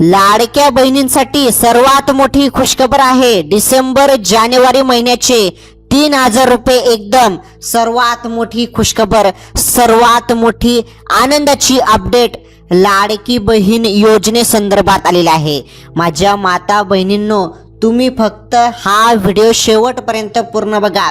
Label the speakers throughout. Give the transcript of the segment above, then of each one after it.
Speaker 1: लाडक्या बहिणींसाठी सर्वात मोठी खुशखबर आहे. डिसेंबर जानेवारी महिन्याचे तीन हजार रुपये एकदम. सर्वात मोठी खुशखबर सर्वात मोठी आनंदाची अपडेट लाडकी बहीण योजनेसंदर्भात आलेली आहे. माझ्या माता बहिणींनो तुम्ही फक्त हा व्हिडिओ शेवटपर्यंत पूर्ण बघा.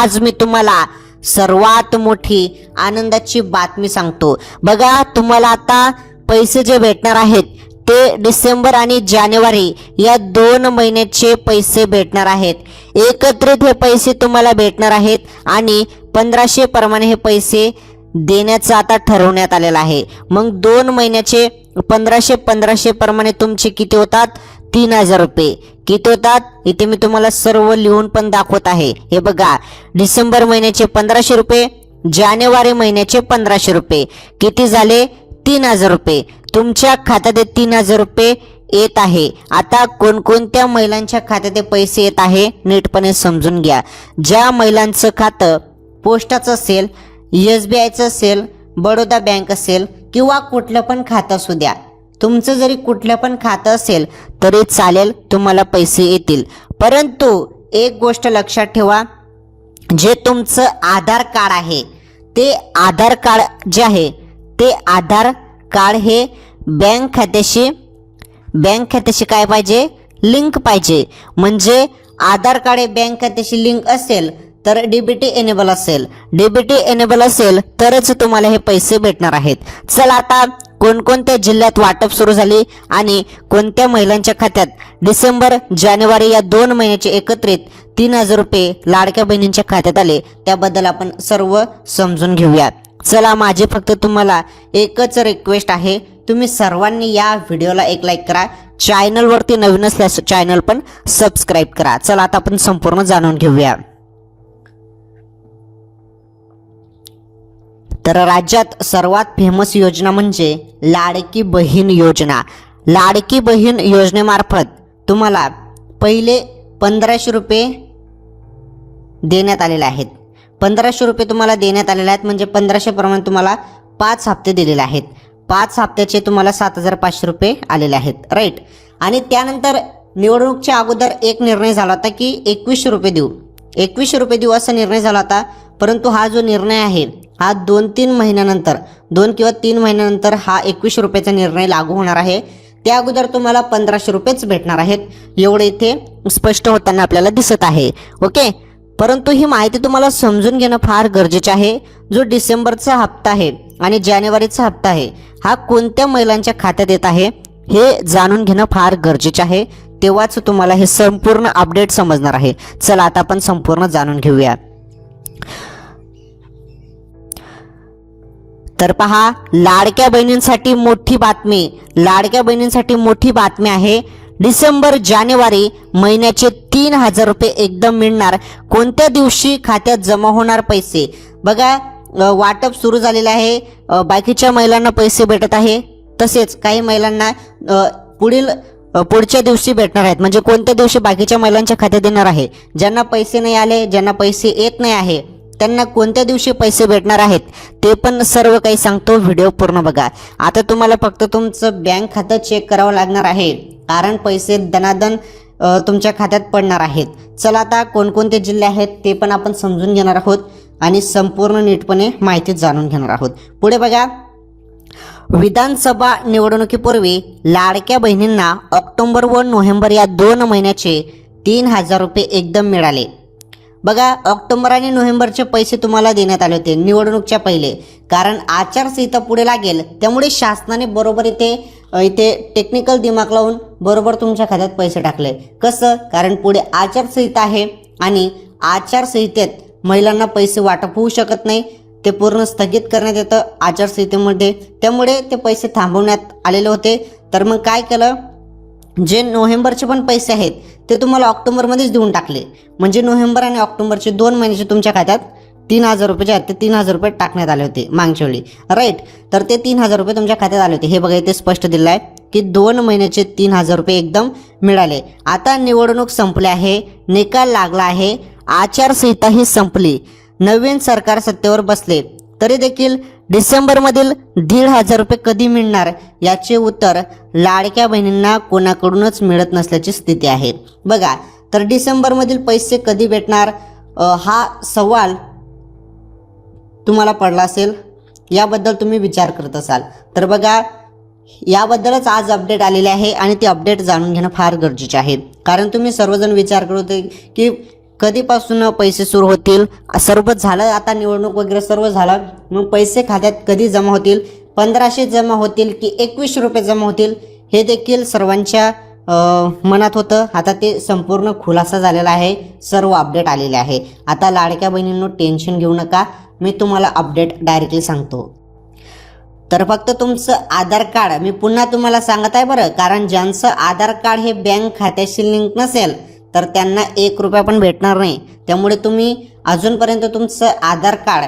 Speaker 1: आज मी तुम्हाला सर्वात मोठी आनंदाची बातमी सांगतो. बघा तुम्हाला आता पैसे जे भेटणार आहेत ते डिसेंबर आणि जानेवारी या दोन महिन्याचे पैसे भेटणार आहेत. एकत्रित हे पैसे तुम्हाला भेटणार आहेत आणि पंधराशे प्रमाणे हे पैसे देण्याचं आता ठरवण्यात आलेलं आहे. मग दोन महिन्याचे पंधराशे पंधराशे प्रमाणे तुमचे किती होतात? तीन हजार रुपये. किती होतात? इथे मी तुम्हाला सर्व लिहून पण दाखवत आहे. हे बघा डिसेंबर महिन्याचे पंधराशे रुपये जानेवारी महिन्याचे पंधराशे रुपये. किती झाले? तीन हजार रुपये. तुमच्या खात्यात तीन हजार रुपये येत आहे. आता कोणकोणत्या महिलांच्या खात्यात पैसे येत आहे नीटपणे समजून घ्या. ज्या महिलांचं खातं पोस्टाचं असेल एस बी आयचं असेल बडोदा बँक असेल किंवा कुठलं पण खातं असू द्या. तुमचं जरी कुठलं पण खातं असेल तरी चालेल तुम्हाला पैसे येतील. परंतु एक गोष्ट लक्षात ठेवा जे तुमचं आधार कार्ड आहे ते आधार कार्ड जे आहे ते आधार कार्ड हे बँक खात्याशी बँक खात्याशी काय पाहिजे? लिंक पाहिजे. म्हणजे आधार कार्ड हे बँक खात्याशी लिंक असेल तर डीबीटी एनेबल असेल. डीबीटी एनेबल असेल तरच तुम्हाला हे पैसे भेटणार आहेत. चला आता कोणकोणत्या जिल्ह्यात वाटप सुरू झाली आणि कोणत्या महिलांच्या खात्यात? डिसेंबर जानेवारी या दोन महिन्याचे एकत्रित तीन हजार रुपये लाडक्या बहिणींच्या खात्यात आले. त्याबद्दल आपण सर्व समजून घेऊया चला माझे फक्त तुम्हाला एकच रिक्वेस्ट आहे. तुम्ही सर्वांनी या व्हिडिओला एक लाईक करा. चॅनलवरती नवीन असल्यास चॅनल पण सबस्क्राईब करा. चला आता आपण संपूर्ण जाणून घेऊया. तर राज्यात सर्वात फेमस योजना म्हणजे लाडकी बहीण योजना. लाडकी बहीण योजनेमार्फत तुम्हाला पहिले पंधराशे रुपये देण्यात आलेले आहेत. पंधराशे रुपये तुम्हाला देण्यात आलेले आहेत म्हणजे पंधराशेप्रमाणे तुम्हाला पाच हप्ते दिलेले आहेत. पाच हप्त्याचे तुम्हाला सात हजार पाचशे रुपये आलेले आहेत राईट आणि त्यानंतर निवडणूकच्या अगोदर एक निर्णय झाला होता की एकवीसशे रुपये देऊ. एकवीसशे रुपये देऊ असा निर्णय झाला होता परंतु हा जो निर्णय आहे हा दोन तीन महिन्यानंतर दोन किंवा तीन महिन्यानंतर हा एकवीसशे रुपयाचा निर्णय लागू होणार आहे. त्या अगोदर तुम्हाला पंधराशे रुपयेच भेटणार आहेत. एवढे इथे स्पष्ट होताना आपल्याला दिसत आहे ओके परंतु ही माहिती तुम्हाला समजून घेणं फार गरजेचे आहे. जो डिसेंबरचा हप्ता आहे आणि जानेवारीचा हप्ता आहे हा कोणत्या महिलांच्या खात्यात येत आहे हे जाणून घेणं फार गरजेचे आहे. तेव्हाच तुम्हाला हे संपूर्ण अपडेट समजणार आहे. चला आता आपण संपूर्ण जाणून घेऊया. तर पहा लाडक्या बहिणींसाठी मोठी बातमी. लाडक्या बहिणींसाठी मोठी बातमी आहे. डिसेंबर जानेवारी महिन्याचे तीन हजार रुपये एकदम मिळणार. कोणत्या दिवशी खात्यात जमा होणार पैसे? बघा वाटप सुरू झालेलं आहे. बाकीच्या महिलांना पैसे भेटत आहे. तसेच काही महिलांना पुढील पुढच्या दिवशी भेटणार आहेत. म्हणजे कोणत्या दिवशी बाकीच्या महिलांच्या खात्यात देणार आहे? ज्यांना पैसे नाही आले ज्यांना पैसे येत नाही आहे त्यांना कोणत्या दिवशी पैसे भेटणार आहेत ते पण सर्व काही सांगतो. व्हिडिओ पूर्ण बघा. आता तुम्हाला फक्त तुमचं बँक खातं चेक करावं लागणार आहे. कारण पैसे दनादन तुमच्या खात्यात पडणार आहेत. चला आता कोणकोणते जिल्हे आहेत ते पण आपण समजून घेणार आहोत आणि संपूर्ण नीटपणे माहिती जाणून घेणार आहोत. पुढे बघा. विधानसभा निवडणुकीपूर्वी लाडक्या बहिणींना ऑक्टोबर व नोव्हेंबर या दोन महिन्याचे तीन हजार रुपये एकदम मिळाले. बघा ऑक्टोबर आणि नोव्हेंबरचे पैसे तुम्हाला देण्यात आले होते निवडणूकच्या पहिले. कारण आचारसंहिता पुढे लागेल. त्यामुळे शासनाने बरोबर इथे इथे टेक्निकल दिमाग लावून बरोबर तुमच्या खात्यात पैसे टाकले. कसं? कारण पुढे आचारसंहिता आहे आणि आचारसंहितेत महिलांना पैसे वाटप होऊ शकत नाही. ते पूर्ण स्थगित करण्यात येतं आचारसंहितेमध्ये. त्यामुळे ते पैसे थांबवण्यात आलेले होते. तर मग काय केलं? जे नोव्हेंबरचे पण पैसे आहेत ते तुम्हाला ऑक्टोबरमध्येच देऊन टाकले. म्हणजे नोव्हेंबर आणि ऑक्टोबरचे दोन महिन्याचे तुमच्या खात्यात तीन हजार रुपये जे आहेत ते तीन हजार रुपये टाकण्यात आले होते मागच्या वेळी. राईट तर ते तीन हजार रुपये तुमच्या खात्यात आले होते. हे बघा इथे स्पष्ट दिलं आहे की दोन महिन्याचे तीन हजार रुपये एकदम मिळाले. आता निवडणूक संपली आहे निकाल लागला आहे आचारसंहिता ही संपली. नवीन सरकार सत्तेवर बसले. तरी देखील डिसेंबरमधील दीड हजार रुपये कधी मिळणार याचे उत्तर लाडक्या बहिणींना कोणाकडूनच मिळत नसल्याची स्थिती आहे. बघा तर डिसेंबरमधील पैसे कधी भेटणार? हा सवाल तुम्हाला पडला असेल. याबद्दल तुम्ही विचार करत असाल. तर बघा याबद्दलच आज अपडेट आलेले आहे आणि ती अपडेट जाणून घेणं फार गरजेचे आहे. कारण तुम्ही सर्वजण विचार करत होते की कधीपासून पैसे सुरू होतील? सर्व झालं आता निवडणूक वगैरे सर्व झालं. मग पैसे खात्यात कधी जमा होतील? पंधराशे जमा होतील की एकवीसशे रुपये जमा होतील? हे देखील सर्वांच्या मनात होतं. आता ते संपूर्ण खुलासा झालेला आहे. सर्व अपडेट आलेले आहे. आता लाडक्या बहिणींनो टेन्शन घेऊ नका. मी तुम्हाला अपडेट डायरेक्टली सांगतो. तर फक्त तुमचं आधार कार्ड मी पुन्हा तुम्हाला सांगत आहे बरं. कारण ज्यांचं आधार कार्ड हे बँक खात्याशी लिंक नसेल तर त्यांना एक रुपया पण भेटणार नाही. त्यामुळे तुम्ही अजूनपर्यंत तुमचं आधार कार्ड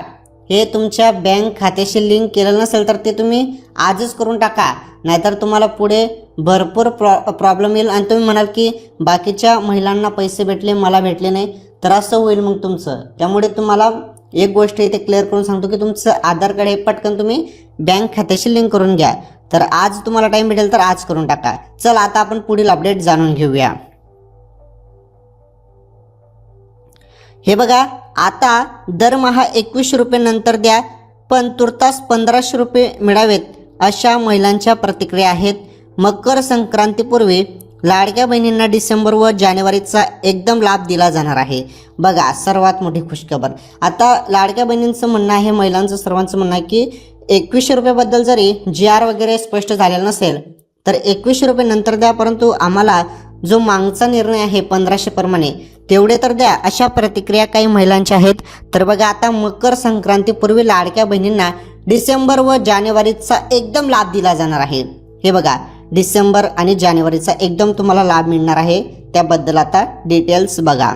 Speaker 1: हे तुमच्या बँक खात्याशी लिंक केलं नसेल तर ते तुम्ही आजच करून टाका. नाहीतर तुम्हाला पुढे भरपूर प्रॉ प्रॉब्लेम येईल आणि तुम्ही म्हणाल की बाकीच्या महिलांना पैसे भेटले मला भेटले नाही. तर असं होईल मग तुमचं. त्यामुळे तुम्हाला एक गोष्ट इथे क्लिअर करून सांगतो की तुमचं आधार कार्ड हे पटकन तुम्ही बँक खात्याशी लिंक करून घ्या. तर आज तुम्हाला टाईम भेटेल तर आज करून टाका. चल आता आपण पुढील अपडेट जाणून घेऊया. हे बघा आता दरमहा एकवीसशे रुपये नंतर द्या पण तुर्तास पंधराशे रुपये मिळावेत अशा महिलांच्या प्रतिक्रिया आहेत. मकर संक्रांतीपूर्वी लाडक्या बहिणींना डिसेंबर व जानेवारीचा एकदम लाभ दिला जाणार आहे. बघा सर्वात मोठी खुशखबर. आता लाडक्या बहिणींचं म्हणणं आहे महिलांचं सर्वांचं म्हणणं आहे की एकवीसशे रुपयाबद्दल जरी जी आर वगैरे स्पष्ट झालेलं नसेल तर एकवीसशे रुपये नंतर द्या परंतु आम्हाला जो मागचा निर्णय आहे पंधराशे प्रमाणे तेवढे तर द्या. अशा प्रतिक्रिया काही महिलांच्या आहेत. तर बघा आता मकर संक्रांतीपूर्वी लाडक्या बहिणींना डिसेंबर व जानेवारीचा एकदम लाभ दिला जाणार आहे. हे बघा डिसेंबर आणि जानेवारीचा एकदम तुम्हाला लाभ मिळणार आहे. त्याबद्दल आता डिटेल्स बघा.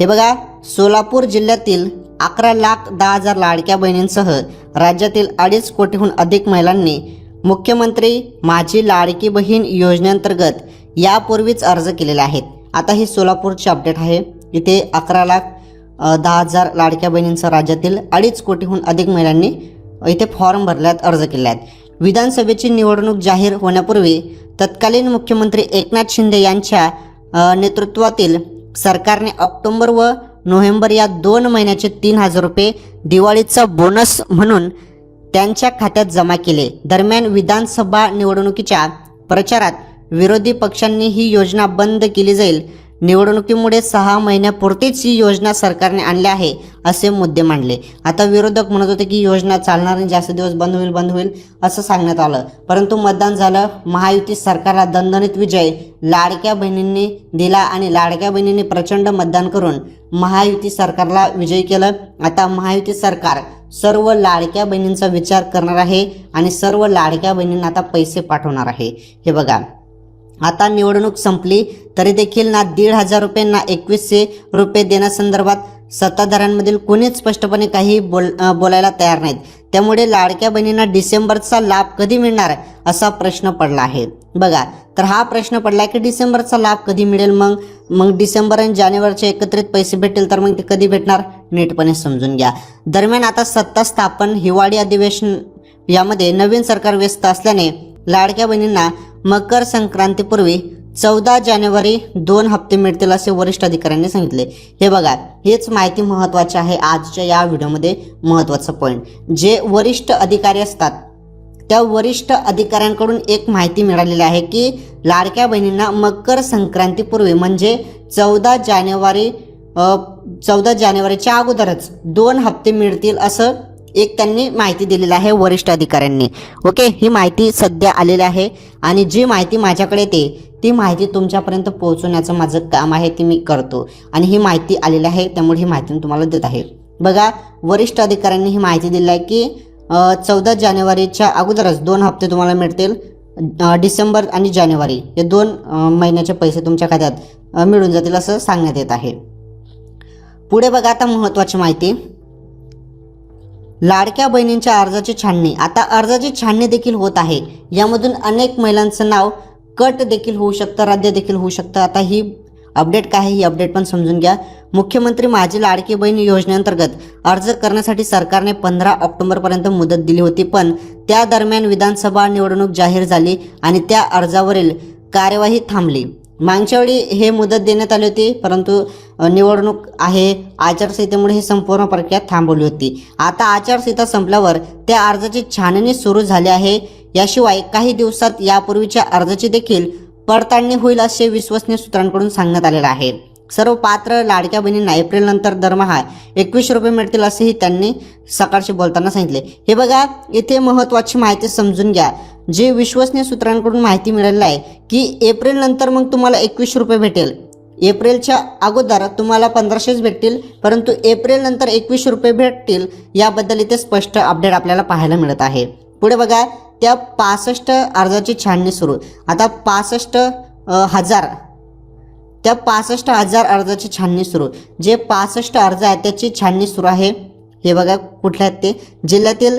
Speaker 1: हे बघा सोलापूर जिल्ह्यातील अकरा लाख दहा हजार लाडक्या बहिणींसह राज्यातील अडीच कोटीहून अधिक महिलांनी मुख्यमंत्री माझी लाडकी बहीण योजनेअंतर्गत यापूर्वीच अर्ज केलेले आहेत. आता ही सोलापूरची अपडेट आहे. इथे अकरा लाख दहा हजार लाडक्या बहिणींसह राज्यातील अडीच कोटीहून अधिक महिलांनी इथे फॉर्म भरल्यात अर्ज केले आहेत. विधानसभेची निवडणूक जाहीर होण्यापूर्वी तत्कालीन मुख्यमंत्री एकनाथ शिंदे यांच्या नेतृत्वातील सरकारने ऑक्टोबर व नोव्हेंबर या दोन महिन्याचे तीन हजार रुपये दिवाळीचा बोनस म्हणून त्यांच्या खात्यात जमा केले. दरम्यान विधानसभा निवडणुकीच्या प्रचारात विरोधी पक्षांनी ही योजना बंद केली जाईल. निवडणुकीमुळे सहा महिन्यापुरतीच ही योजना सरकारने आणली आहे असे मुद्दे मांडले. आता विरोधक म्हणत होते की योजना चालणार नाही जास्त दिवस बंद होईल बंद होईल असं सांगण्यात आलं. परंतु मतदान झालं महायुती सरकारला दणदणीत विजय लाडक्या बहिणींनी दिला आणि लाडक्या बहिणींनी प्रचंड मतदान करून महायुती सरकारला विजयी केलं. आता महायुती सरकार सर्व लाडक्या बहिणींचा विचार करणार आहे आणि सर्व लाडक्या बहिणींना आता पैसे पाठवणार आहे. हे बघा आता निवडणूक संपली तरी देखील ना दीड हजार रुपये ना एकवीसशे रुपये देण्यासंदर्भात सत्ताधाऱ्यांमधील कोणीच स्पष्टपणे काही बोल बोलायला तयार नाहीत. त्यामुळे लाडक्या बहिणींना डिसेंबरचा लाभ कधी मिळणार असा प्रश्न पडला आहे. बघा तर हा प्रश्न पडला की डिसेंबरचा लाभ कधी मिळेल मग? मग डिसेंबर आणि जानेवारीचे एकत्रित पैसे भेटेल तर मग ते कधी भेटणार? नीटपणे समजून घ्या. दरम्यान आता सत्ता स्थापन हिवाळी अधिवेशन यामध्ये नवीन सरकार व्यस्त असल्याने लाडक्या बहिणींना मकर संक्रांतीपूर्वी चौदा जानेवारी दोन हप्ते मिळतील असे वरिष्ठ अधिकाऱ्यांनी सांगितले. हे बघा हेच माहिती महत्त्वाची आहे आजच्या या व्हिडिओमध्ये महत्त्वाचं पॉईंट जे वरिष्ठ अधिकारी असतात त्या वरिष्ठ अधिकाऱ्यांकडून एक माहिती मिळालेली आहे की लाडक्या बहिणींना मकर संक्रांतीपूर्वी म्हणजे चौदा जानेवारी चौदा जानेवारीच्या अगोदरच दोन हप्ते मिळतील असं एक त्यांनी माहिती दिलेली आहे वरिष्ठ अधिकाऱ्यांनी. ओके? ही माहिती सध्या आलेली आहे आणि जी माहिती माझ्याकडे येते ती माहिती तुमच्यापर्यंत पोहोचवण्याचं माझं काम आहे ती मी करतो. आणि ही माहिती आलेली आहे त्यामुळे ही माहिती मी तुम्हाला देत आहे. बघा वरिष्ठ अधिकाऱ्यांनी ही माहिती दिली आहे की चौदा जानेवारीच्या अगोदरच दोन हप्ते तुम्हाला मिळतील डिसेंबर आणि जानेवारी. हे दोन महिन्याचे पैसे तुमच्या खात्यात मिळून जातील असं सांगण्यात येत आहे. पुढे बघा आता महत्त्वाची माहिती. लाडक्या बहिणींच्या अर्जाची छाननी. आता अर्जाची छाननी देखील होत आहे. यामधून अनेक महिलांचं नाव कट देखील होऊ शकतं राज्य देखील होऊ शकतं. आता ही अपडेट काय आहे ही अपडेट पण समजून घ्या. मुख्यमंत्री माझी लाडकी बहीण योजनेअंतर्गत अर्ज करण्यासाठी सरकारने पंधरा ऑक्टोबरपर्यंत मुदत दिली होती पण त्या दरम्यान विधानसभा निवडणूक जाहीर झाली आणि त्या अर्जावरील कार्यवाही थांबली. मागच्या वेळी हे मुदत देण्यात आली होती परंतु निवडणूक आहे आचारसंहितेमुळे ही संपूर्ण प्रक्रिया थांबवली होती. आता आचारसंहिता संपल्यावर त्या अर्जाची छाननी सुरू झाली आहे. याशिवाय काही दिवसात यापूर्वीच्या अर्जाची देखील पडताळणी होईल असे विश्वसनीय सूत्रांकडून सांगण्यात आलेलं आहे. सर्व पात्र लाडक्या बहिणींना एप्रिलनंतर दरमहा एकवीस रुपये मिळतील असेही त्यांनी सकाळशी बोलताना सांगितले. हे बघा इथे महत्त्वाची माहिती समजून घ्या. जे विश्वसनीय सूत्रांकडून माहिती मिळालेली आहे की एप्रिलनंतर मग तुम्हाला एकवीस रुपये भेटेल. एप्रिलच्या अगोदर तुम्हाला पंधराशेच भेटतील परंतु एप्रिलनंतर एकवीस रुपये भेटतील याबद्दल इथे स्पष्ट अपडेट आपल्याला पाहायला मिळत आहे. पुढे बघा त्या पासष्ट अर्जाची छाननी सुरू. आता पासष्ट हजार त्या पासष्ट हजार अर्जाची छाननी सुरू. जे पासष्ट अर्ज आहेत त्याची छाननी सुरू आहे. हे बघा कुठल्या आहेत ते. जिल्ह्यातील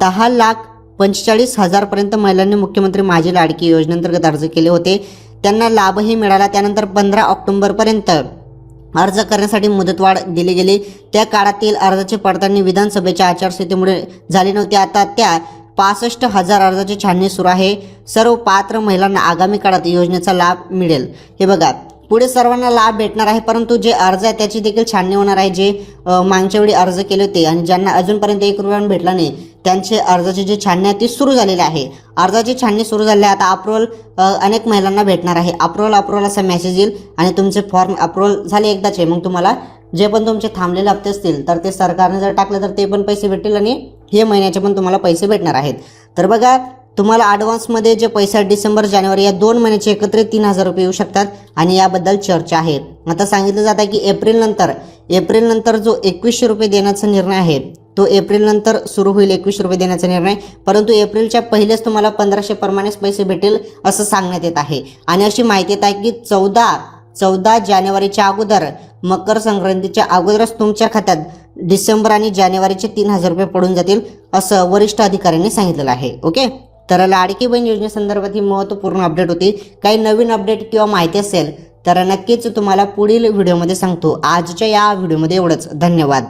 Speaker 1: दहा लाख पंचेचाळीस हजारपर्यंत महिलांनी मुख्यमंत्री माझी लाडकी योजनेअंतर्गत अर्ज केले होते. त्यांना लाभही मिळाला. त्यानंतर पंधरा ऑक्टोबरपर्यंत अर्ज करण्यासाठी मुदतवाढ दिली गेली. त्या काळातील अर्जाची पडताळणी विधानसभेच्या आचारसंहितेमुळे झाली नव्हती. आता त्या पासष्ट हजार अर्जाची छाननी सुरू आहे. सर्व पात्र महिलांना आगामी काळात योजनेचा लाभ मिळेल. हे बघा पुढे सर्वांना लाभ भेटणार आहे परंतु जे अर्ज आहे त्याची देखील छाननी होणार आहे. जे मागच्या वेळी अर्ज केले होते आणि ज्यांना अजूनपर्यंत एक रुपया भेटला नाही त्यांचे अर्जाची जी छाननी आहे ती सुरू झालेली आहे. अर्जाची छाननी सुरू झाली आहे आता अप्रुव्हल अनेक महिलांना भेटणार आहे. अप्रुव्हल अप्रुव्हल असा मेसेज येईल आणि तुमचे फॉर्म अप्रुव्हल झाले एकदाचे मग तुम्हाला जे पण तुमचे थांबलेले हप्ते असतील तर ते सरकारने जर टाकले तर ते पण पैसे भेटतील आणि हे महिन्याचे पण तुम्हाला पैसे भेटणार आहेत. तर बघा तुम्हाला ॲडव्हान्समध्ये जे पैसे डिसेंबर जानेवारी या दोन महिन्याचे एकत्रित तीन हजार रुपये येऊ शकतात आणि याबद्दल चर्चा आहे. आता सांगितलं जात आहे की एप्रिल नंतर एप्रिल नंतर जो एकवीसशे रुपये देण्याचा निर्णय आहे तो एप्रिल नंतर सुरू होईल एकवीस रुपये देण्याचा निर्णय. परंतु एप्रिलच्या पहिलेच तुम्हाला पंधराशे प्रमाणेच पैसे भेटेल असं सांगण्यात येत आहे. आणि अशी माहिती येत आहे की चौदा चौदा जानेवारीच्या अगोदर मकर संक्रांतीच्या अगोदरच तुमच्या खात्यात डिसेंबर आणि जानेवारीचे तीन हजार रुपये पडून जातील असं वरिष्ठ अधिकाऱ्यांनी सांगितलेलं आहे. ओके? तर लाडकी बहीण योजनेसंदर्भात ही महत्त्वपूर्ण अपडेट होती. काही नवीन अपडेट किंवा माहिती असेल तर नक्कीच तुम्हाला पुढील व्हिडिओमध्ये सांगतो. आजच्या या व्हिडिओमध्ये एवढंच. धन्यवाद.